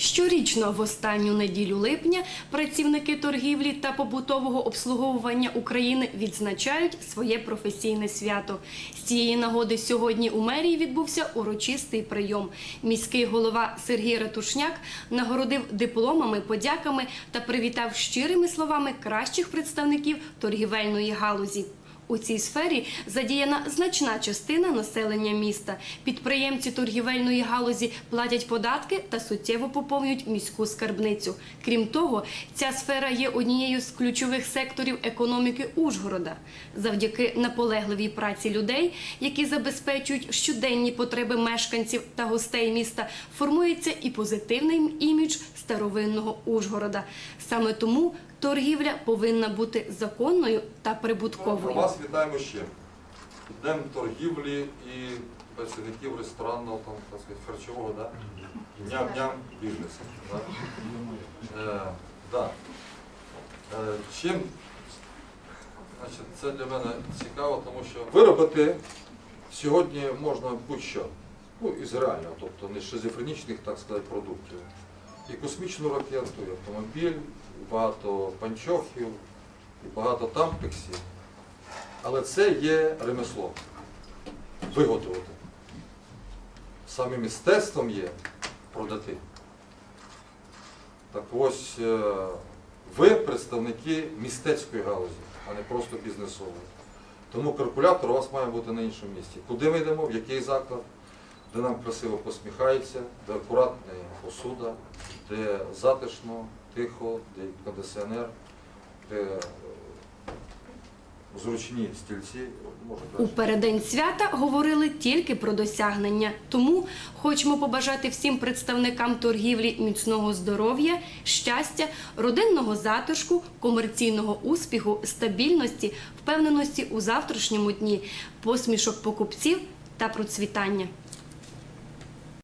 Щорічно в останню неділю липня працівники торгівлі та побутового обслуговування України відзначають своє професійне свято. З цієї нагоди сьогодні у мерії відбувся урочистий прийом. Міський голова Сергій Ратушняк нагородив дипломами, подяками та привітав щирими словами кращих представників торгівельної галузі. У цій сфері задіяна значна частина населення міста. Підприємці торгівельної галузі платять податки та суттєво поповнюють міську скарбницю. Крім того, ця сфера є однією з ключових секторів економіки Ужгорода. Завдяки наполегливій праці людей, які забезпечують щоденні потреби мешканців та гостей міста, формується і позитивний імідж старовинного Ужгорода. Саме тому торгівля повинна бути законною та прибутковою. Вас вітаємо ще. Днем торгівлі і працівників ресторанного, там, так сказати, харчового, да? ням-ням бізнесу. Да? Е, да. Е, чим значить, це для мене цікаво, тому що виробити сьогодні можна будь-що. Ну, із реального, тобто не шизофренічних, так сказати, продуктів. І космічну ракету, і автомобіль, і багато панчохів, і багато тампексів. Але це є ремесло. Виготовити. Саме мистецтвом є продати. Так ось е, ви представники мистецької галузі, а не просто бізнесової. Тому калькулятор у вас має бути на іншому місці. Куди ми йдемо, в який заклад, де нам красиво посміхається, де акуратна посуда, де затишно, тихо, де кондиціонер, де е, зручні стільці, У краще. переддень свята говорили тільки про досягнення. Тому хочемо побажати всім представникам торгівлі міцного здоров'я, щастя, родинного затишку, комерційного успіху, стабільності, впевненості у завтрашньому дні, посмішок покупців та процвітання.